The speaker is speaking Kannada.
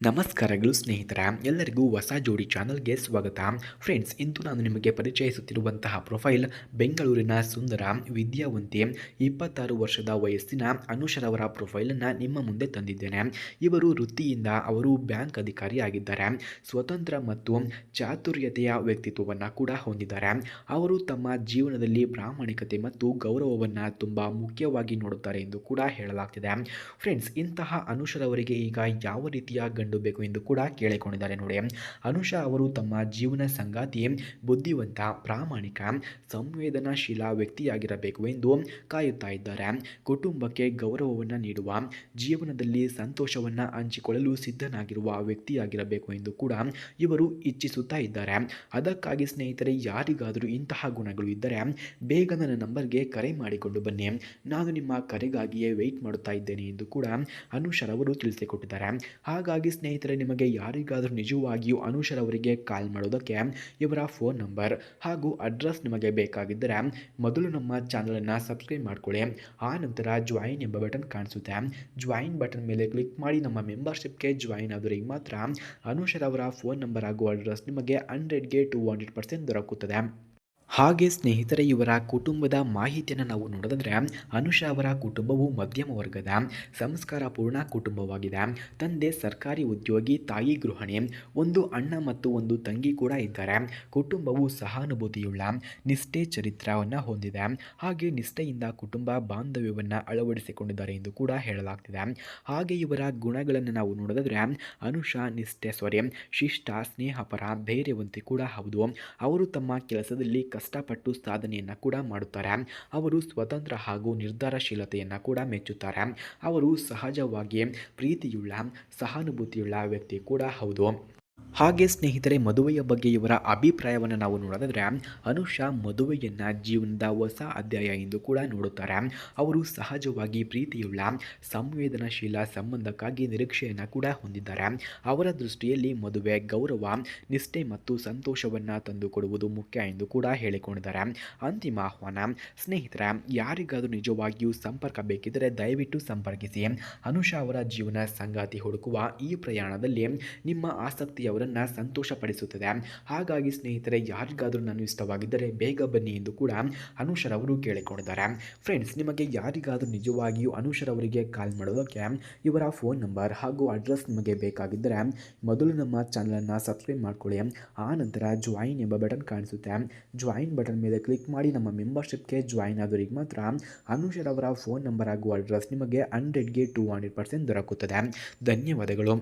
ನಮಸ್ಕಾರಗಳು ಸ್ನೇಹಿತರ, ಎಲ್ಲರಿಗೂ ಹೊಸ ಜೋಡಿ ಚಾನಲ್ಗೆ ಸ್ವಾಗತ. ಫ್ರೆಂಡ್ಸ್ ಇಂದು ನಾನು ನಿಮಗೆ ಪರಿಚಯಿಸುತ್ತಿರುವಂತಹ ಪ್ರೊಫೈಲ್ ಬೆಂಗಳೂರಿನ ಸುಂದರ ವಿದ್ಯಾವಂತಿ ಇಪ್ಪತ್ತಾರು ವರ್ಷದ ವಯಸ್ಸಿನ ಅನುಷರವರ ಪ್ರೊಫೈಲನ್ನು ನಿಮ್ಮ ಮುಂದೆ ತಂದಿದ್ದೇನೆ. ಇವರು ವೃತ್ತಿಯಿಂದ ಅವರು ಬ್ಯಾಂಕ್ ಅಧಿಕಾರಿಯಾಗಿದ್ದಾರೆ ಸ್ವತಂತ್ರ ಮತ್ತು ಚಾತುರ್ಯತೆಯ ವ್ಯಕ್ತಿತ್ವವನ್ನು ಕೂಡ ಹೊಂದಿದ್ದಾರೆ. ಅವರು ತಮ್ಮ ಜೀವನದಲ್ಲಿ ಪ್ರಾಮಾಣಿಕತೆ ಮತ್ತು ಗೌರವವನ್ನು ತುಂಬ ಮುಖ್ಯವಾಗಿ ನೋಡುತ್ತಾರೆ ಎಂದು ಕೂಡ ಹೇಳಲಾಗ್ತಿದೆ. ಫ್ರೆಂಡ್ಸ್ ಇಂತಹ ಅನುಷರವರಿಗೆ ಈಗ ಯಾವ ರೀತಿಯ ಗಂಡು ಬೇಕು ಎಂದು ಕೂಡ ಕೇಳಿಕೊಂಡಿದ್ದಾರೆ ನೋಡಿ. ಅನುಷಾ ಅವರು ತಮ್ಮ ಜೀವನ ಸಂಗಾತಿ, ಬುದ್ಧಿವಂತ, ಪ್ರಾಮಾಣಿಕ, ಸಂವೇದನಾಶೀಲ ವ್ಯಕ್ತಿಯಾಗಿರಬೇಕು ಎಂದು ಕಾಯುತ್ತಾ ಇದ್ದಾರೆ. ಕುಟುಂಬಕ್ಕೆ ಗೌರವವನ್ನು ನೀಡುವ, ಜೀವನದಲ್ಲಿ ಸಂತೋಷವನ್ನು ಹಂಚಿಕೊಳ್ಳಲು ಸಿದ್ಧನಾಗಿರುವ ವ್ಯಕ್ತಿಯಾಗಿರಬೇಕು ಎಂದು ಕೂಡ ಇವರು ಇಚ್ಛಿಸುತ್ತಾ ಇದ್ದಾರೆ. ಅದಕ್ಕಾಗಿ ಸ್ನೇಹಿತರೆ, ಯಾರಿಗಾದರೂ ಇಂತಹ ಗುಣಗಳು ಇದ್ದರೆ ಬೇಗ ನನ್ನ ನಂಬರ್ಗೆ ಕರೆ ಮಾಡಿಕೊಂಡು ಬನ್ನಿ. ನಾನು ನಿಮ್ಮ ಕರೆಗಾಗಿಯೇ ವೆಯ್ಟ್ ಮಾಡುತ್ತಾ ಇದ್ದೇನೆ ಎಂದು ಕೂಡ ಅನುಷರವರು ತಿಳಿಸಿಕೊಟ್ಟಿದ್ದಾರೆ. ಹಾಗಾಗಿ ಸ್ನೇಹಿತರೆ, ನಿಮಗೆ ಯಾರಿಗಾದರೂ ನಿಜವಾಗಿಯೂ ಅನುಷರ್ ಅವರಿಗೆ ಕಾಲ್ ಮಾಡೋದಕ್ಕೆ ಇವರ ಫೋನ್ ನಂಬರ್ ಹಾಗೂ ಅಡ್ರೆಸ್ ನಿಮಗೆ ಬೇಕಾಗಿದ್ದರೆ ಮೊದಲು ನಮ್ಮ ಚಾನಲನ್ನು ಸಬ್ಸ್ಕ್ರೈಬ್ ಮಾಡ್ಕೊಳ್ಳಿ. ಆ ನಂತರ ಜಾಯಿನ್ ಎಂಬ ಬಟನ್ ಕಾಣಿಸುತ್ತೆ. ಜಾಯಿನ್ ಬಟನ್ ಮೇಲೆ ಕ್ಲಿಕ್ ಮಾಡಿ ನಮ್ಮ ಮೆಂಬರ್ಶಿಪ್ಗೆ ಜಾಯಿನ್ ಆದರೆ ಮಾತ್ರ ಅನುಷರ್ ಅವರ ಫೋನ್ ನಂಬರ್ ಹಾಗೂ ಅಡ್ರೆಸ್ ನಿಮಗೆ ಹಂಡ್ರೆಡ್ಗೆ ಟು ಹಂಡ್ರೆಡ್ ಪರ್ಸೆಂಟ್ ದೊರಕುತ್ತದೆ. ಹಾಗೆ ಸ್ನೇಹಿತರೆ, ಇವರ ಕುಟುಂಬದ ಮಾಹಿತಿಯನ್ನು ನಾವು ನೋಡೋದಾದರೆ, ಅನುಷಾ ಅವರ ಕುಟುಂಬವು ಮಧ್ಯಮ ವರ್ಗದ ಸಂಸ್ಕಾರಪೂರ್ಣ ಕುಟುಂಬವಾಗಿದೆ. ತಂದೆ ಸರ್ಕಾರಿ ಉದ್ಯೋಗಿ, ತಾಯಿ ಗೃಹಿಣಿ, ಒಂದು ಅಣ್ಣ ಮತ್ತು ಒಂದು ತಂಗಿ ಕೂಡ ಇದ್ದಾರೆ. ಕುಟುಂಬವು ಸಹಾನುಭೂತಿಯುಳ್ಳ, ನಿಷ್ಠೆ ಚರಿತ್ರವನ್ನು ಹೊಂದಿದೆ. ಹಾಗೆ ನಿಷ್ಠೆಯಿಂದ ಕುಟುಂಬ ಬಾಂಧವ್ಯವನ್ನು ಅಳವಡಿಸಿಕೊಂಡಿದ್ದಾರೆ ಎಂದು ಕೂಡ ಹೇಳಲಾಗ್ತಿದೆ. ಹಾಗೆ ಇವರ ಗುಣಗಳನ್ನು ನಾವು ನೋಡೋದಾದರೆ, ಅನುಷಾ ನಿಷ್ಠೆ ಸಾರಿ ಶಿಷ್ಟ, ಸ್ನೇಹಪರ, ಧೈರ್ಯವಂತೆ ಕೂಡ ಹೌದು. ಅವರು ತಮ್ಮ ಕೆಲಸದಲ್ಲಿ ಕಷ್ಟಪಟ್ಟು ಸಾಧನೆಯನ್ನು ಕೂಡ ಮಾಡುತ್ತಾರೆ. ಅವರು ಸ್ವತಂತ್ರ ಹಾಗೂ ನಿರ್ಧಾರಶೀಲತೆಯನ್ನು ಕೂಡ ಮೆಚ್ಚುತ್ತಾರೆ. ಅವರು ಸಹಜವಾಗಿ ಪ್ರೀತಿಯುಳ್ಳ, ಸಹಾನುಭೂತಿಯುಳ್ಳ ವ್ಯಕ್ತಿ ಕೂಡ ಹೌದು. ಹಾಗೆ ಸ್ನೇಹಿತರೆ, ಮದುವೆಯ ಬಗ್ಗೆ ಇವರ ಅಭಿಪ್ರಾಯವನ್ನು ನಾವು ನೋಡೋದಾದರೆ ಅನುಷಾ ಮದುವೆಯನ್ನ ಜೀವನದ ಹೊಸ ಅಧ್ಯಾಯ ಎಂದು ಕೂಡ ನೋಡುತ್ತಾರೆ. ಅವರು ಸಹಜವಾಗಿ ಪ್ರೀತಿಯುಳ್ಳ, ಸಂವೇದನಾಶೀಲ ಸಂಬಂಧಕ್ಕಾಗಿ ನಿರೀಕ್ಷೆಯನ್ನು ಕೂಡ ಹೊಂದಿದ್ದಾರೆ. ಅವರ ದೃಷ್ಟಿಯಲ್ಲಿ ಮದುವೆ ಗೌರವ, ನಿಷ್ಠೆ ಮತ್ತು ಸಂತೋಷವನ್ನು ತಂದುಕೊಡುವುದು ಮುಖ್ಯ ಎಂದು ಕೂಡ ಹೇಳಿಕೊಂಡಿದ್ದಾರೆ. ಅಂತಿಮ ಆಹ್ವಾನ, ಸ್ನೇಹಿತರ, ಯಾರಿಗಾದರೂ ನಿಜವಾಗಿಯೂ ಸಂಪರ್ಕ ಬೇಕಿದ್ದರೆ ದಯವಿಟ್ಟು ಸಂಪರ್ಕಿಸಿ. ಅನುಷಾ ಅವರ ಜೀವನ ಸಂಗಾತಿ ಹುಡುಕುವ ಈ ಪ್ರಯಾಣದಲ್ಲಿ ನಿಮ್ಮ ಆಸಕ್ತಿಯವರನ್ನು ಸಂತೋಷಪಡಿಸುತ್ತದೆ. ಹಾಗಾಗಿ ಸ್ನೇಹಿತರೆ, ಯಾರಿಗಾದರೂ ನಾನು ಇಷ್ಟವಾಗಿದ್ದರೆ ಬೇಗ ಬನ್ನಿ ಎಂದು ಕೂಡ ಅನುಷರ್ ಅವರು ಕೇಳಿಕೊಂಡಿದ್ದಾರೆ. ಫ್ರೆಂಡ್ಸ್ ನಿಮಗೆ ಯಾರಿಗಾದರೂ ನಿಜವಾಗಿಯೂ ಅನುಷರ್ ಅವರಿಗೆ ಕಾಲ್ ಮಾಡೋದಕ್ಕೆ ಇವರ ಫೋನ್ ನಂಬರ್ ಹಾಗೂ ಅಡ್ರೆಸ್ ನಿಮಗೆ ಬೇಕಾಗಿದ್ದರೆ ಮೊದಲು ನಮ್ಮ ಚಾನಲನ್ನು ಸಬ್ಸ್ಕ್ರೈಬ್ ಮಾಡಿಕೊಳ್ಳಿ. ಆ ನಂತರ ಜಾಯಿನ್ ಎಂಬ ಬಟನ್ ಕಾಣಿಸುತ್ತೆ. ಜಾಯಿನ್ ಬಟನ್ ಮೇಲೆ ಕ್ಲಿಕ್ ಮಾಡಿ ನಮ್ಮ ಮೆಂಬರ್ಶಿಪ್ಗೆ ಜಾಯಿನ್ ಆದವರಿಗೆ ಮಾತ್ರ ಅನುಷರ್ ಅವರ ಫೋನ್ ನಂಬರ್ ಹಾಗೂ ಅಡ್ರೆಸ್ ನಿಮಗೆ ಹಂಡ್ರೆಡ್ಗೆ ಟು ಹಂಡ್ರೆಡ್ ಪರ್ಸೆಂಟ್ ದೊರಕುತ್ತದೆ. ಧನ್ಯವಾದಗಳು.